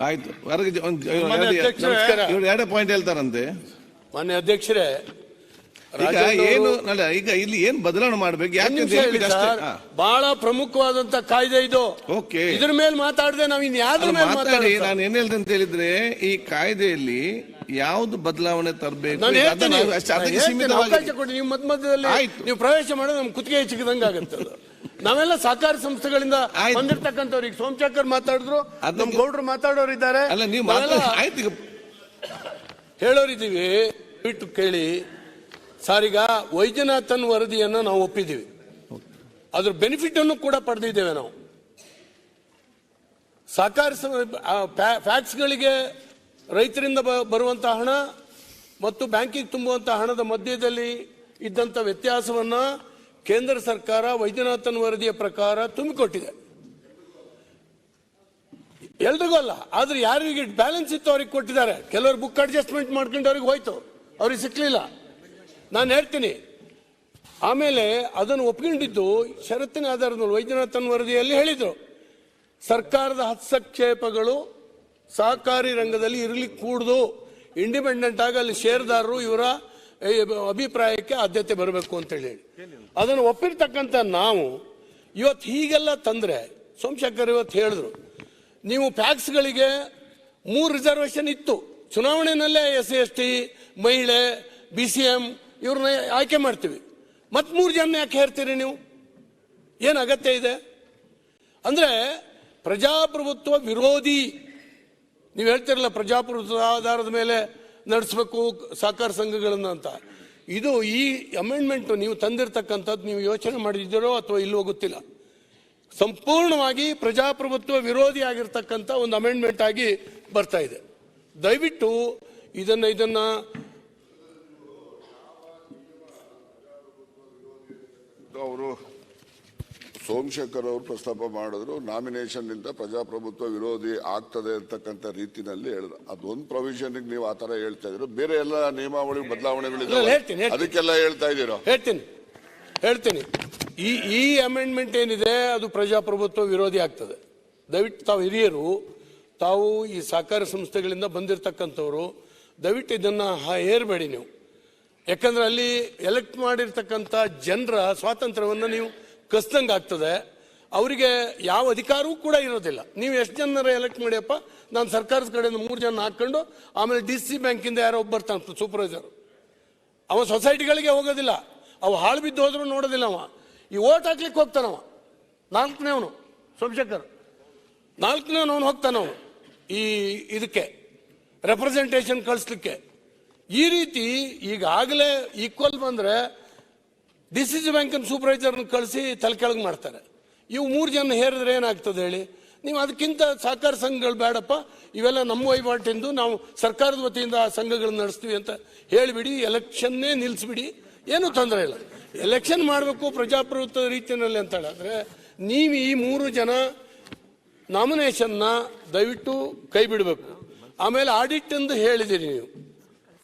ಆಯ್ತು. ಹೊರಗೆ ಜ- ಇವ್ರು ಎರಡು-. ಇವ್ರು ಎರಡೇ ಪಾಯಿಂಟ್ ಹೇಳ್ತಾರಂತೆ. ಮಾನ್ಯ ಅಧ್ಯಕ್ಷರೇ ಈಗ ಏನು ಅಲ್ಲ ಈಗ ಇಲ್ಲಿ ಏನ್ ಬದಲಾವಣೆ ಮಾಡ್ಬೇಕು? ಯಾಕೆ. ಬಹಳ ಪ್ರಮುಖವಾದಂತ ಕಾಯ್ದೆ ಇದು. ಓಕೆ. ಇದ್ರ ಮೇಲೆ ಮಾತಾಡದೆ ನಾವ್ ಇನ್ ಯಾವ್ದ್ರ ಮೇಲೆ ಮಾತಾಡಿ. ಮಾತಾಡಿ ನಾನು ಏನ್ ಹೇಳ್ದೆ ಅಂತ ಹೇಳಿದ್ರೆ ಈ ಕಾಯ್ದೆಯಲ್ಲಿ ಯಾವ್ದು ಬದಲಾವಣೆ ತರಬೇಕು? ನಾನು ಹೇಳ್ತೀನಿ. ಅದಕ್ಕೆ ಹೇಳ್ತೀನಿ, ಸೀಮಿತವಾಗಿ ಅವಕಾಶ ಕೊಡಿ. ನೀವು ಮಧ್ಯ ಮಧ್ಯದಲ್ಲಿ ಆಯ್ತು. ನೀವು ಪ್ರವೇಶ ಮಾಡೋದು ನಮ್ ಕುತ್ತಿಗೆ ಹೆಚ್ಚಿಗೆ ಆಗುತ್ತೆ ಅದು. ನಾವೆಲ್ಲ ಸಹಕಾರ ಸಂಸ್ಥೆಗಳಿಂದ. ಬಂದಿರ್ತಕ್ಕಂಥವ್ರು. ಈಗ ಸೋಮಶೇಖರ್ ಮಾತಾಡಿದ್ರು ನಮ್ ಗೌಡ್ರು ಮಾತಾಡೋರು ಇದ್ದಾರೆ. ಅಲ್ಲ ನೀವು ಆಯ್ತು ಹೇಳೋರಿದ್ದೀವಿ. ಬಿಟ್ಟು ಕೇಳಿ. ಸಾರಿಗ ವೈದ್ಯನಾಥನ್ ವರದಿಯನ್ನು ನಾವು ಒಪ್ಪಿದ್ದೀವಿ. ಅದ್ರ ಬೆನಿಫಿಟ್ ಅನ್ನು ಕೂಡ ಪಡೆದಿದ್ದೇವೆ ನಾವು. ಸಹಕಾರ ಫ್ಯಾಕ್ಸ್ಗಳಿಗೆ ರೈತರಿಂದ ಬ- ಬರುವಂತ ಹಣ ಮತ್ತು ಬ್ಯಾಂಕಿಗೆ ತುಂಬುವಂತ ಹಣದ ಮಧ್ಯದಲ್ಲಿ ಇದ್ದಂತ ವ್ಯತ್ಯಾಸವನ್ನ ಕೇಂದ್ರ ಸರ್ಕಾರ ವೈದ್ಯನಾಥನ್ ವರದಿಯ ಪ್ರಕಾರ ತುಂಬಿಕೊಟ್ಟಿದೆ. ಎಲ್ರಿಗೂ ಅಲ್ಲ, ಆದ್ರೆ ಯಾರಿಗೆ ಬ್ಯಾಲೆನ್ಸ್ ಇತ್ತು ಅವ್ರಿಗೆ ಕೊಟ್ಟಿದ್ದಾರೆ. ಕೆಲವರು ಬುಕ್ ಅಡ್ಜಸ್ಟ್ಮೆಂಟ್ ಮಾಡ್ಕೊಂಡು ಅವ್ರಿಗೆ ಹೋಯ್ತು. ಅವ್ರಿಗೆ ಸಿಕ್ಲಿಲ್ಲ. ನಾನು ಹೇಳ್ತೀನಿ, ಆಮೇಲೆ ಅದನ್ನು ಒಪ್ಕೊಂಡಿದ್ದು ಷರತ್ತಿನ ಆಧಾರದ ವೈದ್ಯನಾಥನ್ ವರದಿಯಲ್ಲಿ ಹೇಳಿದ್ರು. ಸರ್ಕಾರದ ಹಸ್ತಕ್ಷೇಪಗಳು ಸಹಕಾರಿ ರಂಗದಲ್ಲಿ ಇರಲಿಕ್ಕೆ ಕೂಡುದು ಇಂಡಿಪೆಂಡೆಂಟ್ ಆಗಿ ಅಲ್ಲಿ ಷೇರ್ದಾರರು ಇವರ ಅಭಿಪ್ರಾಯಕ್ಕೆ ಆದ್ಯತೆ ಬರಬೇಕು ಅಂತ ಹೇಳಿ. ಅದನ್ನು ಒಪ್ಪಿರ್ತಕ್ಕಂಥ ನಾವು ಇವತ್ತು ಹೀಗೆಲ್ಲ ತಂದ್ರೆ, ಸೋಮಶೇಖರ್ ಇವತ್ತು ಹೇಳಿದ್ರು, ನೀವು ಪ್ಯಾಕ್ಸ್ಗಳಿಗೆ ಮೂರು ರಿಸರ್ವೇಷನ್ ಇತ್ತು. ಚುನಾವಣೆಯಲ್ಲೇ ಎಸ್ ಸಿ, ಎಸ್ ಟಿ, ಮಹಿಳೆ, ಬಿ ಸಿ ಎಂ, ಇವ್ರನ್ನ ಆಯ್ಕೆ ಮಾಡ್ತೀವಿ. ಮತ್ತು ಮೂರು ಜನ ಯಾಕೆ ಹೇಳ್ತೀರಿ ನೀವು? ಏನು ಅಗತ್ಯ ಇದೆ? ಅಂದ್ರೆ ಪ್ರಜಾಪ್ರಭುತ್ವ ವಿರೋಧಿ. ನೀವು ಹೇಳ್ತಿರಲ್ಲ ಪ್ರಜಾಪ್ರಭುತ್ವ ಆಧಾರದ ಮೇಲೆ ನಡೆಸಬೇಕು ಸಹಕಾರ ಸಂಘಗಳನ್ನು ಅಂತ. ಇದು ಈ ಅಮೆಂಡ್ಮೆಂಟ್ ನೀವು ತಂದಿರತಕ್ಕಂಥದ್ದು ನೀವು ಯೋಚನೆ ಮಾಡಿದ್ದೀರೋ ಅಥವಾ ಇಲ್ಲವೋ ಗೊತ್ತಿಲ್ಲ. ಸಂಪೂರ್ಣವಾಗಿ ಪ್ರಜಾಪ್ರಭುತ್ವ ವಿರೋಧಿ ಆಗಿರ್ತಕ್ಕಂಥ ಒಂದು ಅಮೆಂಡ್ಮೆಂಟ್ ಆಗಿ ಬರ್ತಾ ಇದೆ. ದಯವಿಟ್ಟು ಇದನ್ನ ಇದನ್ನ ಅವರು ಸೋಮಶೇಖರ್ ಅವರು ಪ್ರಸ್ತಾಪ ಮಾಡಿದ್ರು ನಾಮಿನೇಷನ್ನಿಂದ ಪ್ರಜಾಪ್ರಭುತ್ವ ವಿರೋಧಿ ಆಗ್ತದೆ ಅಂತಕ್ಕಂಥ ರೀತಿನಲ್ಲಿ ಹೇಳಿದ್ರು. ಅದೊಂದು ಪ್ರೊವಿಷನ್ ನೀವು ಆ ಥರ ಹೇಳ್ತಾ ಇದ್ರು ಬೇರೆ ಎಲ್ಲ ನಿಯಮಾವಳಿ ಬದಲಾವಣೆಗಳು ಬದಲಾವಣೆಗಳಿದ್ದಾವೆ ಹೇಳ್ತೀನಿ, ಹೇಳ್ತೀನಿ. ಅದಕ್ಕೆಲ್ಲ ಹೇಳ್ತಾ ಇದ್ದೀರೋ? ಹೇಳ್ತೀನಿ ಹೇಳ್ತೀನಿ. ಈ ಈ ಅಮೆಂಡ್ಮೆಂಟ್ ಏನಿದೆ ಅದು ಪ್ರಜಾಪ್ರಭುತ್ವ ವಿರೋಧಿ ಆಗ್ತದೆ. ದಯವಿಟ್ಟು ತಾವು ಹಿರಿಯರು ತಾವು ಈ ಸಹಕಾರ ಸಂಸ್ಥೆಗಳಿಂದ ಬಂದಿರತಕ್ಕಂಥವ್ರು ದಯವಿಟ್ಟು ಇದನ್ನ ಹೇರಬೇಡಿ ನೀವು. ಯಾಕಂದ್ರೆ ಅಲ್ಲಿ ಎಲೆಕ್ಟ್ ಮಾಡಿರ್ತಕ್ಕಂಥ ಜನರ ಸ್ವಾತಂತ್ರ್ಯವನ್ನು ನೀವು ಕಸ್ದಂಗೆ ಆಗ್ತದೆ. ಅವರಿಗೆ ಯಾವ ಅಧಿಕಾರವೂ ಕೂಡ ಇರೋದಿಲ್ಲ. ನೀವು ಎಷ್ಟು ಜನರ ಎಲೆಕ್ಟ್ ಮಾಡಿಯಪ್ಪ? ನಾನು ಸರ್ಕಾರದ ಕಡೆಯಿಂದ ಮೂರು ಜನ ಹಾಕ್ಕೊಂಡು ಆಮೇಲೆ ಡಿ ಸಿ ಬ್ಯಾಂಕಿಂದ ಯಾರೋ ಒಬ್ಬ ಬರ್ತಾನೆ ಸೂಪರ್ವೈಸರ್ ಅವ ಸೊಸೈಟಿಗಳಿಗೆ ಹೋಗೋದಿಲ್ಲ. ಅವ ಹಾಳು ಬಿದ್ದು ಹೋದ್ರು ನೋಡೋದಿಲ್ಲ ಅವ. ಈ ಓಟ್ ಹಾಕ್ಲಿಕ್ಕೆ ಹೋಗ್ತಾನವ. ನಾಲ್ಕನೇವನು ಸೋಮಶೇಖರ್. ನಾಲ್ಕನೇವನು ಹೋಗ್ತಾನವ ಈ ಇದಕ್ಕೆ ರೆಪ್ರೆಸೆಂಟೇಷನ್ ಕಳಿಸ್ಲಿಕ್ಕೆ. ಈ ರೀತಿ ಈಗಾಗಲೇ ಈಕ್ವಲ್ ಬಂದ್ರೆ ಡಿ ಸಿ ಸಿ ಬ್ಯಾಂಕಿನ ಸೂಪರ್ವೈಸರ್ನ ಕಳಿಸಿ ತಲೆ ಕೆಳಗೆ ಮಾಡ್ತಾರೆ. ಇವು ಮೂರು ಜನ ಹೇರಿದ್ರೆ ಏನಾಗ್ತದೆ ಹೇಳಿ, ನೀವು ಅದಕ್ಕಿಂತ ಸಹಕಾರ ಸಂಘಗಳು ಬೇಡಪ್ಪ, ಇವೆಲ್ಲ ನಮ್ಮ ವಹಿವಾಟಿಂದು ನಾವು ಸರ್ಕಾರದ ವತಿಯಿಂದ ಆ ಸಂಘಗಳನ್ನ ನಡೆಸ್ತೀವಿ ಅಂತ ಹೇಳಿಬಿಡಿ, ಎಲೆಕ್ಷನ್ನೇ ನಿಲ್ಲಿಸ್ಬಿಡಿ ಏನೂ ತೊಂದರೆ ಇಲ್ಲ. ಎಲೆಕ್ಷನ್ ಮಾಡಬೇಕು ಪ್ರಜಾಪ್ರಭುತ್ವ ರೀತಿಯಲ್ಲಿ ಅಂತ ಹೇಳಿದ್ರೆ, ನೀವು ಈ ಮೂರು ಜನ ನಾಮಿನೇಷನ್ನ ದಯವಿಟ್ಟು ಕೈ ಬಿಡಬೇಕು. ಆಮೇಲೆ ಆಡಿಟ್ ಎಂದು ಹೇಳಿದಿರಿ ನೀವು.